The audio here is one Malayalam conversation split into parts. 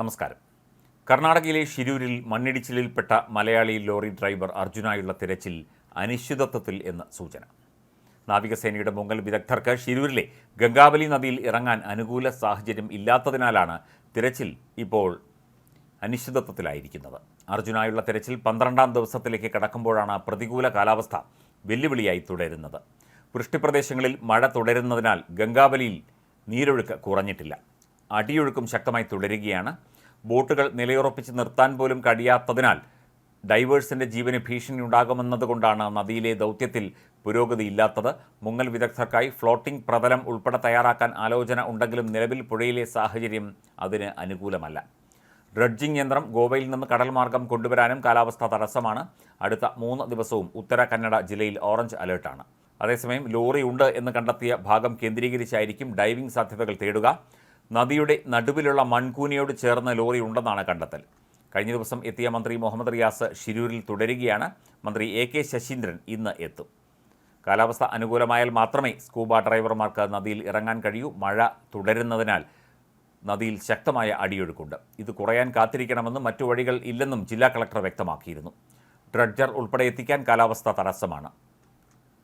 നമസ്കാരം. കർണാടകയിലെ ഷിരൂരിൽ മണ്ണിടിച്ചിലിൽപ്പെട്ട മലയാളി ലോറി ഡ്രൈവർ അർജുനായുള്ള തിരച്ചിൽ അനിശ്ചിതത്വത്തിൽ എന്ന് സൂചന. നാവികസേനയുടെ മുങ്ങൽ വിദഗ്ധർക്ക് ഷിരൂരിലെ ഗംഗാവലി നദിയിൽ ഇറങ്ങാൻ അനുകൂല സാഹചര്യം ഇല്ലാത്തതിനാലാണ് തിരച്ചിൽ ഇപ്പോൾ അനിശ്ചിതത്വത്തിലായിരിക്കുന്നത്. അർജുനായുള്ള തിരച്ചിൽ പന്ത്രണ്ടാം ദിവസത്തിലേക്ക് കടക്കുമ്പോഴാണ് പ്രതികൂല കാലാവസ്ഥ വെല്ലുവിളിയായി തുടരുന്നത്. വൃഷ്ടിപ്രദേശങ്ങളിൽ മഴ തുടരുന്നതിനാൽ ഗംഗാവലിയിൽ നീരൊഴുക്ക് കുറഞ്ഞിട്ടില്ല. അടിയൊഴുക്കും ശക്തമായി തുടരുകയാണ് ബോട്ടുകൾ നിലയുറപ്പിച്ച് നിർത്താൻ പോലും കഴിയാത്തതിനാൽ ഡൈവേഴ്സിന്റെ ജീവന് ഭീഷണി ഉണ്ടാകുമെന്നതുകൊണ്ടാണ് നദിയിലെ ദൗത്യത്തിൽ പുരോഗതിയില്ലാത്തത് മുങ്ങൽ വിദഗ്ധർക്കായി ഫ്ലോട്ടിംഗ് പ്രതലം ഉൾപ്പെടെ തയ്യാറാക്കാൻ ആലോചന ഉണ്ടെങ്കിലും നിലവിൽ പുഴയിലെ സാഹചര്യം അതിന് അനുകൂലമല്ല. ഡ്രഡ്ജിംഗ് യന്ത്രം ഗോവയിൽ നിന്ന് കടൽ മാർഗം കൊണ്ടുവരാനും കാലാവസ്ഥ തടസ്സമാണ്. അടുത്ത മൂന്ന് ദിവസവും ഉത്തര കന്നഡ ജില്ലയിൽ ഓറഞ്ച് അലേർട്ടാണ്. അതേസമയം ലോറി ഉണ്ട് എന്ന് കണ്ടെത്തിയ ഭാഗം കേന്ദ്രീകരിച്ചായിരിക്കും ഡൈവിംഗ് സാധ്യതകൾ തേടുക. നദിയുടെ നടുവിലുള്ള മൺകൂനിയോട് ചേർന്ന ലോറി ഉണ്ടെന്നാണ് കണ്ടെത്തൽ. കഴിഞ്ഞ ദിവസം എത്തിയ മന്ത്രി മുഹമ്മദ് റിയാസ് ഷിരൂരിൽ തുടരുകയാണ്. മന്ത്രി എ കെ ശശീന്ദ്രൻ ഇന്ന് എത്തും. കാലാവസ്ഥ അനുകൂലമായാൽ മാത്രമേ സ്കൂബ ഡ്രൈവർമാർക്ക് നദിയിൽ ഇറങ്ങാൻ കഴിയൂ. മഴ തുടരുന്നതിനാൽ നദിയിൽ ശക്തമായ അടിയൊഴുക്കുണ്ട്. ഇത് കുറയാൻ കാത്തിരിക്കണമെന്നും മറ്റു വഴികൾ ഇല്ലെന്നും ജില്ലാ കളക്ടർ വ്യക്തമാക്കിയിരുന്നു. ഡ്രഡ്ജർ ഉൾപ്പെടെ എത്തിക്കാൻ കാലാവസ്ഥ തടസ്സമാണ്.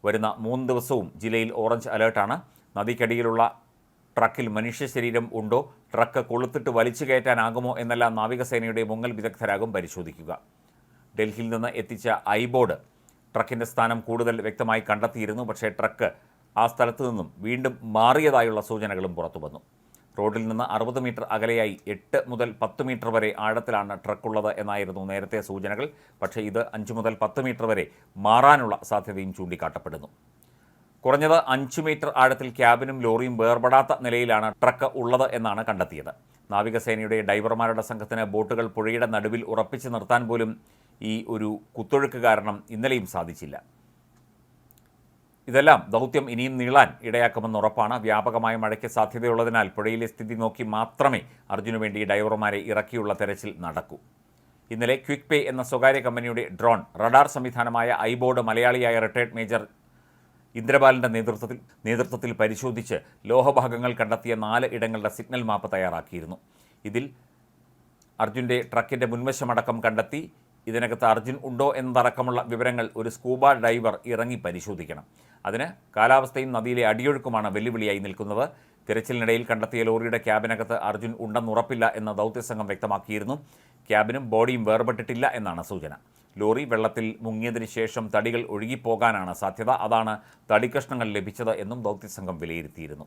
വരുന്ന മൂന്ന് ദിവസവും ജില്ലയിൽ ഓറഞ്ച് അലേർട്ടാണ്. നദിക്കടിയിലുള്ള ട്രക്കിൽ മനുഷ്യ ശരീരം ഉണ്ടോ? ട്രക്ക് കൊളുത്തിട്ട് വലിച്ചു കയറ്റാനാകുമോ? എന്നെല്ലാം നാവികസേനയുടെ മുങ്ങൽ വിദഗ്ധരാകും പരിശോധിക്കുക. ഡൽഹിയിൽ നിന്ന് എത്തിച്ച ഐബോർഡ് ട്രക്കിന്റെ സ്ഥാനം കൂടുതൽ വ്യക്തമായി കണ്ടെത്തിയിരുന്നു. പക്ഷേ ട്രക്ക് ആ സ്ഥലത്തു നിന്നും വീണ്ടും മാറിയതായുള്ള സൂചനകളും പുറത്തു വന്നു. റോഡിൽ നിന്ന് അറുപത് മീറ്റർ അകലെയായി എട്ട് മുതൽ പത്ത് മീറ്റർ വരെ ആഴത്തിലാണ് ട്രക്കുള്ളത് എന്നായിരുന്നു നേരത്തെ സൂചനകൾ. പക്ഷേ ഇത് അഞ്ച് മുതൽ പത്ത് മീറ്റർ വരെ മാറാനുള്ള സാധ്യതയും ചൂണ്ടിക്കാട്ടപ്പെടുന്നു. കുറഞ്ഞത് അഞ്ച് മീറ്റർ ആഴത്തിൽ ക്യാബിനും ലോറിയും വേർപെടാത്ത നിലയിലാണ് ട്രക്ക് ഉള്ളത് എന്നാണ് കണ്ടെത്തിയത്. നാവികസേനയുടെ ഡൈവർമാരുടെ സംഘത്തിന് ബോട്ടുകൾ പുഴയുടെ നടുവിൽ ഉറപ്പിച്ചു നിർത്താൻ പോലും ഈ ഒരു കുത്തൊഴുക്ക് കാരണം ഇന്നലെയും സാധിച്ചില്ല. ഇതെല്ലാം ദൗത്യം ഇനിയും നീളാൻ ഇടയാക്കുമെന്ന് ഉറപ്പാണ്. വ്യാപകമായ മഴയ്ക്ക് സാധ്യതയുള്ളതിനാൽ പുഴയിലെ സ്ഥിതി നോക്കി മാത്രമേ അർജുനു വേണ്ടി ഡൈവർമാരെ ഇറക്കിയുള്ള തെരച്ചിൽ നടക്കൂ. ഇന്നലെ ക്വിക്ക് പേ എന്ന സ്വകാര്യ കമ്പനിയുടെ ഡ്രോൺ റഡാർ സംവിധാനമായ ഐബോർഡ് മലയാളിയായ റിട്ടയർഡ് മേജർ ഇന്ദ്രപാലിന്റെ നേതൃത്വത്തിൽ നേതൃത്വത്തിൽ പരിശോധിച്ച് ലോഹഭാഗങ്ങൾ കണ്ടെത്തിയ നാല് ഇടങ്ങളുടെ സിഗ്നൽ മാപ്പ് തയ്യാറാക്കിയിരുന്നു. ഇതിൽ അർജുന്റെ ട്രക്കിന്റെ മുൻവശമടക്കം കണ്ടെത്തി ഇതിനകത്ത് അർജുൻ ഉണ്ടോ എന്നതടക്കമുള്ള വിവരങ്ങൾ ഒരു സ്കൂബ ഡൈവർ ഇറങ്ങി പരിശോധിക്കണം. അതിന് കാലാവസ്ഥയും നദിയിലെ അടിയൊഴുക്കുമാണ് വെല്ലുവിളിയായി നിൽക്കുന്നത്. തിരച്ചിലിനിടയിൽ കണ്ടെത്തിയ ലോറിയുടെ ക്യാബിനകത്ത് അർജുൻ ഉണ്ടെന്നുറപ്പില്ല എന്ന് ദൗത്യസംഘം വ്യക്തമാക്കിയിരുന്നു. ക്യാബിനും ബോഡിയും വേർപെട്ടിട്ടില്ല എന്നാണ് സൂചന. ലോറി വെള്ളത്തിൽ മുങ്ങിയതിന് ശേഷം തടികൾ ഒഴുകിപ്പോകാനാണ് സാധ്യത. അതാണ് തടിക്കഷ്ണങ്ങൾ ലഭിച്ചത് എന്നും ദൗത്യസംഘം വിലയിരുത്തിയിരുന്നു.